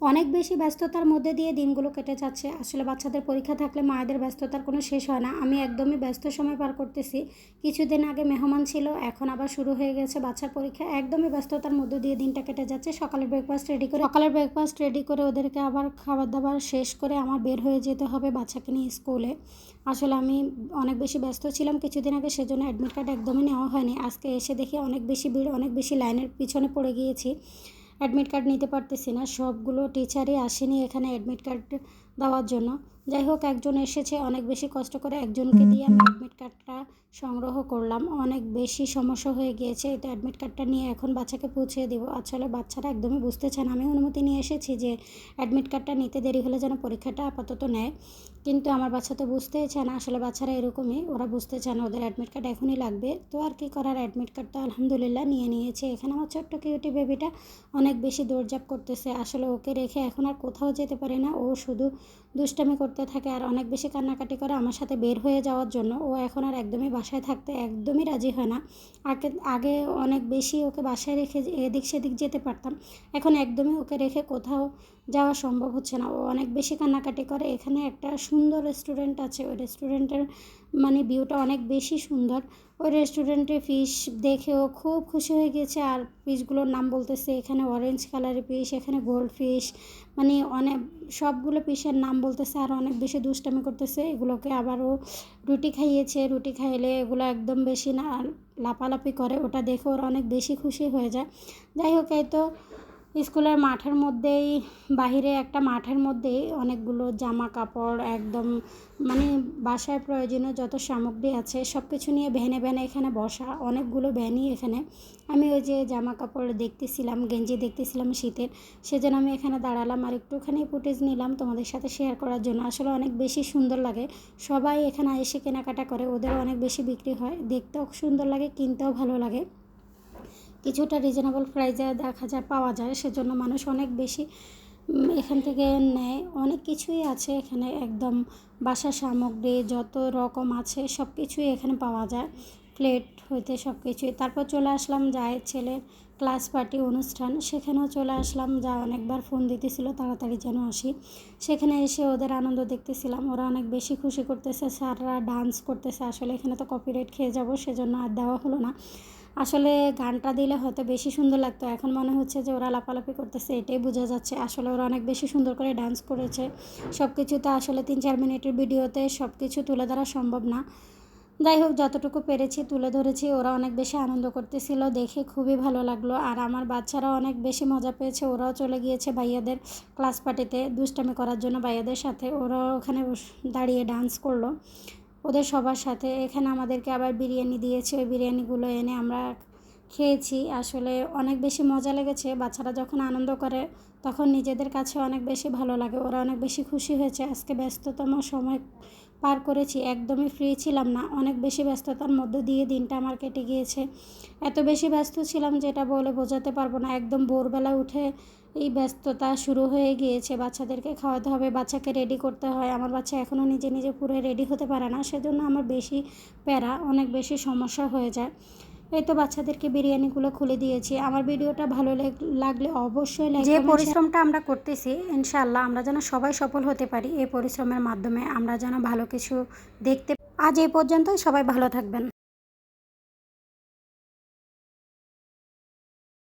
অনেক বেশি ব্যস্ততার মধ্যে দিয়ে দিনগুলো কেটে যাচ্ছে। আসলে বাচ্চাদের পরীক্ষা থাকলে মায়েদের ব্যস্ততার কোনো শেষ হয় না। আমি একদমই ব্যস্ত সময় পার করতেছি। কিছুদিন আগে মেহমান ছিল, এখন আবার শুরু হয়ে গেছে বাচ্চার পরীক্ষা। একদমই ব্যস্ততার মধ্যে দিয়ে দিনটা কেটে যাচ্ছে। সকালের ব্রেকফাস্ট রেডি করে সকালের ব্রেকফাস্ট রেডি করে ওদেরকে আবার খাবার দাবার শেষ করে আমার বের হয়ে যেতে হবে বাচ্চাকে নিয়ে স্কুলে। আসলে আমি অনেক বেশি ব্যস্ত ছিলাম কিছুদিন আগে, সেজন্য অ্যাডমিট কার্ড একদমই নেওয়া হয়নি। আজকে এসে দেখি অনেক বেশি ভিড়, অনেক বেশি লাইনের পিছনে পড়ে গিয়েছি। অ্যাডমিট কার্ড নিতে পারতেছি না। সবগুলো টিচারই আসেনি এখানে অ্যাডমিট কার্ড দেওয়ার জন্য। যাই হোক, একজন এসেছে, অনেক বেশি কষ্ট করে একজনকে দিয়ে আমি অ্যাডমিট কার্ডটা সংগ্রহ করলাম। অনেক বেশি সমস্যা হয়ে গিয়েছে। তো অ্যাডমিট কার্ডটা নিয়ে এখন বাচ্চাকে পৌঁছে দেবো। আসলে বাচ্চারা একদমই বুঝতে চান আমি অনুমতি নিয়ে এসেছি যে অ্যাডমিট কার্ডটা নিতে দেরি হলে যেন পরীক্ষাটা আপাতত নেয়। কিন্তু আমার বাচ্চা তো বুঝতেই চায় না। আসলে বাচ্চারা এরকমই। ওরা বুঝতে চায় ওদের অ্যাডমিট কার্ড এখনই লাগবে। তো আর কি করার? অ্যাডমিট কার্ডটা আলহামদুলিল্লাহ নিয়ে নিয়েছে। এখানে আমার ছোট্ট কিউটি বেবিটা অনেক বেশি দৌড়ঝাঁপ করতেছে। আসলে ওকে রেখে এখন আর কোথাও যেতে পারে না। ও শুধু দুষ্টামি করতে থাকে। আর অনেক বেশি কান্নাকাটি করে আমার সাথে বের হয়ে যাওয়ার জন্য। ও এখন আর একদমই বাসায় থাকতে একদমই রাজি হয় না। আগে আগে অনেক বেশি ওকে বাসায় রেখে এদিক সেদিক যেতে পারতাম। এখন একদমই ওকে রেখে কোথাও যাওয়া সম্ভব হচ্ছে না। ও অনেক বেশি কান্নাকাটি করে। এখানে একটা সুন্দর রেস্টুরেন্ট আছে। ওই রেস্টুরেন্টের মানে ভিউটা অনেক বেশি সুন্দর। ওই রেস্টুরেন্টে ফিশ দেখে ও খুব খুশি হয়ে গেছে। আর ফিশগুলোর নাম বলতেছে এখানে অরেঞ্জ কালারের ফিশ এখানে গোল্ড ফিশ মানে অনেক, সবগুলো ফিশের নাম বলতেছে আর অনেক বেশি দুষ্টামি করতেছে। এগুলোকে আবারও রুটি খাইয়েছে। রুটি খাইলে এগুলো একদম বেশি না লাপালাপি করে। ওটা দেখে ওরা অনেক বেশি খুশি হয়ে যায়। যাই হোক, এই তো স্কুলের মাঠের মধ্যেই, বাহিরে একটা মাঠের মধ্যেই অনেকগুলো জামা কাপড় একদম মানে বাসায় প্রয়োজনীয় যত সামগ্রী আছে সব কিছু নিয়ে ভ্যানে ভ্যানে এখানে বসা, অনেকগুলো ভ্যানই এখানে। আমি ওই যে জামা কাপড় দেখতেছিলাম, গেঞ্জি দেখতেছিলাম শীতের, সেজন্য আমি এখানে দাঁড়ালাম আর একটুখানি ফুটেজ নিলাম তোমাদের সাথে শেয়ার করার জন্য। আসলে অনেক বেশি সুন্দর লাগে। সবাই এখানে এসে কেনাকাটা করে, ওদেরও অনেক বেশি বিক্রি হয়। দেখতেও সুন্দর লাগে, কিনতেও ভালো লাগে। কিছুটা রিজনেবল প্রাইজে দেখা যায়, পাওয়া যায়। সেজন্য মানুষ অনেক বেশি এখান থেকে নেয়। অনেক কিছুই আছে এখানে, একদম বাসার সামগ্রী, যত রকম আছে সব কিছুই এখানে পাওয়া যায়। প্লেট হইতে সব কিছুই তারপর চলে আসলাম যায় ছেলের ক্লাস পার্টি অনুষ্ঠান। সেখানেও চলে আসলাম, যা অনেকবার ফোন দিতেছিল, তাড়াতাড়ি যেন আসি। সেখানে এসে ওদের আনন্দ দেখতেছিলাম। ওরা অনেক বেশি খুশি করতেছে, স্যাররা ডান্স করতেছে। আসলে এখানে তো কপিরাইট খেয়ে যাব, সেজন্য আর দেওয়া হলো না। আসলে গানটা দিলে হয়তো বেশি সুন্দর লাগতো। এখন মনে হচ্ছে যে ওরা লাপালাপি করতেছে, এটাই বোঝা যাচ্ছে। আসলে ওরা অনেক বেশি সুন্দর করে ডান্স করেছে। সব কিছুতে আসলে তিন চার মিনিটের ভিডিওতে সব কিছু তুলে ধরা সম্ভব না। যাই হোক, যতটুকু পেরেছি তুলে ধরেছি। ওরা অনেক বেশি আনন্দ করতেছিল, দেখে খুবই ভালো লাগল। আর আমার বাচ্চারা অনেক বেশি মজা পেয়েছে। ওরাও চলে গিয়েছে ভাইয়াদের ক্লাস পার্টিতে দুষ্টামি করার জন্য ভাইয়াদের সাথে। ওরাও ওখানে দাঁড়িয়ে ডান্স করল। ওদের সবার সাথে। এখানে আমাদেরকে আবার বিরিয়ানি দিয়েছে। ওই বিরিয়ানিগুলো এনে আমরা খেয়েছি। আসলে অনেক বেশি মজা লেগেছে। বাচ্চারা যখন আনন্দ করে, তখন নিজেদের কাছে অনেক বেশি ভালো লাগে। ওরা অনেক বেশি খুশি হয়েছে। আজকে ব্যস্ততম সময় পার করেছি, একদমই ফ্রি ছিলাম না। অনেক বেশি ব্যস্ততার মধ্য দিয়ে দিনটা আমার কেটে গিয়েছে। এত বেশি ব্যস্ত ছিলাম যেটা বলে বোঝাতে পারব না। একদম ভোরবেলা উঠে এই ব্যস্ততা শুরু হয়ে গিয়েছে। বাচ্চাদেরকে খাওয়াতে হবে, বাচ্চাকে রেডি করতে হয়। আমার বাচ্চা এখনও নিজে নিজে পুরো রেডি হতে পারে না। সেজন্য আমার বেশি প্যারা, অনেক বেশি সমস্যা হয়ে যায়। এই তো বাচ্চাদেরকে বিরিয়ানিগুলো খুলে দিয়েছি। আমার ভিডিওটা ভালো লাগলে অবশ্যই যে পরিশ্রমটা আমরা করতেছি ইনশাআল্লাহ আমরা যেন সবাই সফল হতে পারি এই পরিশ্রমের মাধ্যমে আমরা যেন ভালো কিছু দেখতে আজ এই পর্যন্তই সবাই ভালো থাকবেন।